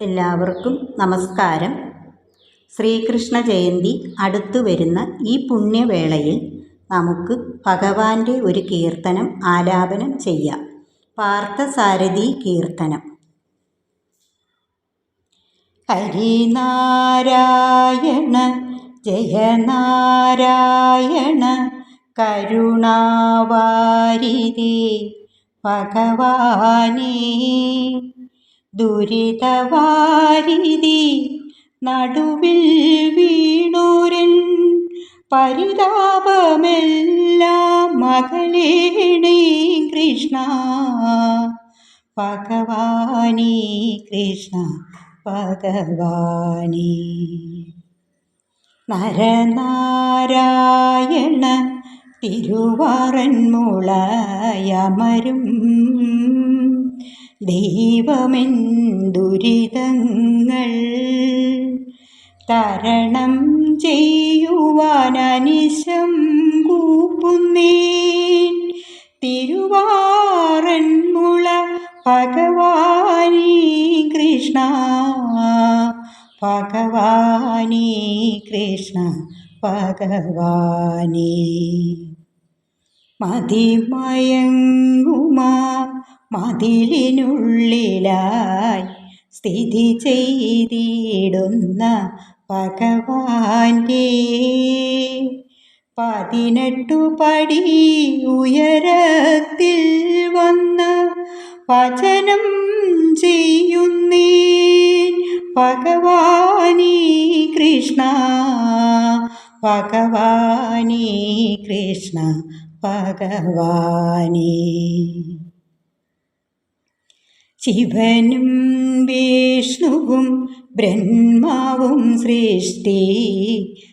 എല്ലാവർക്കും നമസ്കാരം. ശ്രീകൃഷ്ണ ജയന്തി അടുത്തു വരുന്ന ഈ പുണ്യവേളയിൽ നമുക്ക് ഭഗവാന്റെ ഒരു കീർത്തനം ആലാപനം ചെയ്യാം. പാർത്ഥസാരഥി കീർത്തനം. ഹരിനാരായണ ജയനാരായണ കരുണാവാരിതേ ഭഗവാനേ. ദുരിതവാരിധി നടുവിൽ വീണൂരൻ പരിതാപമെല്ലാം മകളേണേ കൃഷ്ണ. ഭഗവാനേ കൃഷ്ണ ഭഗവാനേ. നരനാരായണ തിരുവാറന്മുളയമരും ദൈവമെൻ ദുരിതങ്ങൾ തരണം ചെയ്യുവാൻ അനിശം കൂപ്പുന്നേൻ തിരുവാറന്മുള ഭഗവാനീ കൃഷ്ണ ഭഗവാനീ കൃഷ്ണ ഭഗവാനീ. മതിമയങ്ങുമാ മതിലിനുള്ളിലായി സ്ഥിതി ചെയ്തിടുന്ന ഭഗവാന്റെ പതിനെട്ടു പടി ഉയരത്തിൽ വന്ന് വചനം ചെയ്യുന്നേ ഭഗവാനീ കൃഷ്ണ ഭഗവാനീ കൃഷ്ണ ഭഗവാനീ. ശിവനും വിഷ്ണുവും ബ്രഹ്മാവും സൃഷ്ടി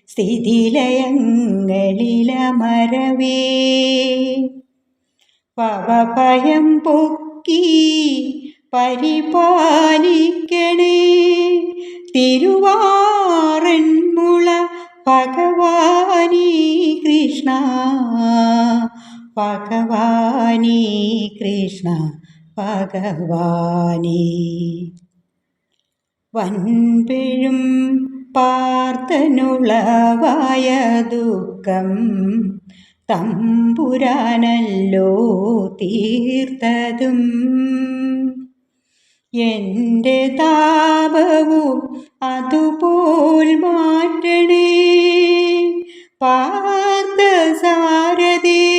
സ്ഥിതിലയങ്ങളിലമരവേ. പവഭയം പൊക്കി പരിപാലിക്കണേ. തിരുവാറന്മുള ഭഗവാനീ കൃഷ്ണ ഭഗവാനീ കൃഷ്ണ. ഭഗവാനേ. വൻപിഴും പാർത്തനുളവായ ദുഃഖം തമ്പുരാനല്ലോ തീർത്തതും. എന്റെ താപവും അതുപോൽ മാറ്റണേ. പാർത്ഥസാരഥേ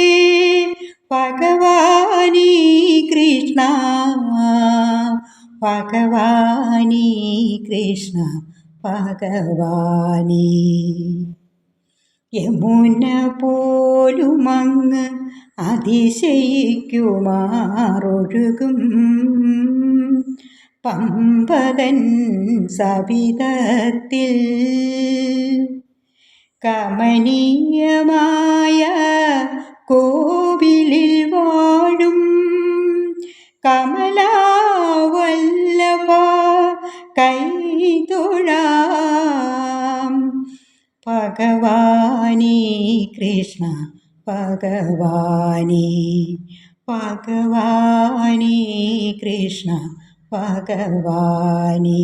ഭഗവാനീ കൃഷ്ണ ഭഗവാനി കൃഷ്ണ ഭഗവാനി. യമുന പോലുമങ്ങ് അതിശയിക്കുമാറൊഴുകും. പമ്പതൻ സവിധത്തിൽ കമനീയമായ കോവിലിൽ വാഴും. കമലാവല്ലഭ കൈതൊഴാം ഭഗവാനീ കൃഷ്ണ ഭഗവാനീ ഭഗവാനീ കൃഷ്ണ ഭഗവാനീ.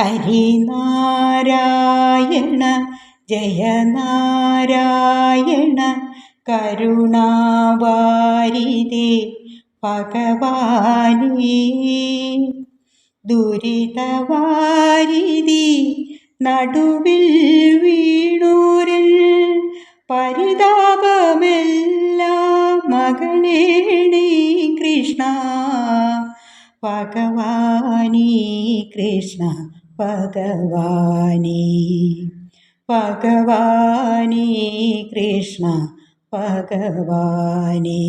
ഹരിനാരായണ ജയനാരായണ കരുണാവാരിതേ ഭഗവാനേ ദുരിതവാരിതി നടുവിൽ വീണൂരിൽ പരിതാപമെല്ലാം മകനേണേ കൃഷ്ണ ഭഗവാനീ കൃഷ്ണ ഭഗവാനീ ഭഗവാനീ കൃഷ്ണ ഭഗവാനീ.